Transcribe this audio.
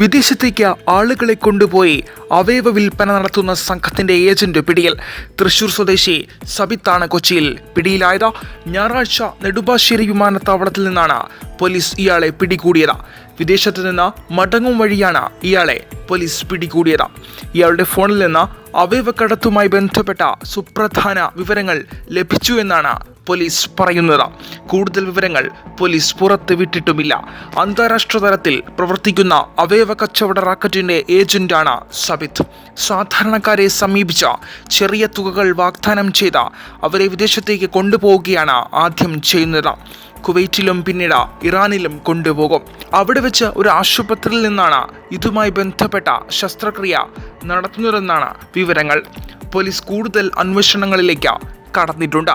വിദേശത്തേക്ക് ആളുകളെ കൊണ്ടുപോയി അവയവ വിൽപ്പന നടത്തുന്ന സംഘത്തിന്റെ ഏജന്റ് പിടിയിൽ. തൃശൂർ സ്വദേശി സബിത്താണ് കൊച്ചിയിൽ പിടിയിലായത്. ഞായറാഴ്ച നെടുമ്പാശ്ശേരി വിമാനത്താവളത്തിൽ നിന്നാണ് പോലീസ് ഇയാളെ പിടികൂടിയത്. വിദേശത്ത് നിന്ന് മടങ്ങും വഴിയാണ് ഇയാളെ പോലീസ് പിടികൂടിയത്. ഇയാളുടെ ഫോണിൽ നിന്ന് അവയവക്കടത്തുമായി ബന്ധപ്പെട്ട സുപ്രധാന വിവരങ്ങൾ ലഭിച്ചു എന്നാണ് പോലീസ് പറയുന്നത്. കൂടുതൽ വിവരങ്ങൾ പോലീസ് പുറത്ത് വിട്ടിട്ടുമില്ല അന്താരാഷ്ട്ര തലത്തിൽ പ്രവർത്തിക്കുന്ന അവയവ കച്ചവട റാക്കറ്റിന്റെ ഏജന്റാണ് സബിത്. സാധാരണക്കാരെ സമീപിച്ച ചെറിയ തുകകൾ വാഗ്ദാനം ചെയ്ത അവരെ വിദേശത്തേക്ക് കൊണ്ടുപോവുകയാണ് ആദ്യം ചെയ്യുന്നത്. കുവൈറ്റിലും പിന്നീട് ഇറാനിലും കൊണ്ടുപോകും. അവിടെ വെച്ച് ഒരു ആശുപത്രിയിൽ നിന്നാണ് ഇതുമായി ബന്ധപ്പെട്ട ശസ്ത്രക്രിയ നടത്തുന്നതെന്നാണ് വിവരങ്ങൾ. പോലീസ് കൂടുതൽ അന്വേഷണങ്ങളിലേക്ക് കടന്നിട്ടുണ്ട്.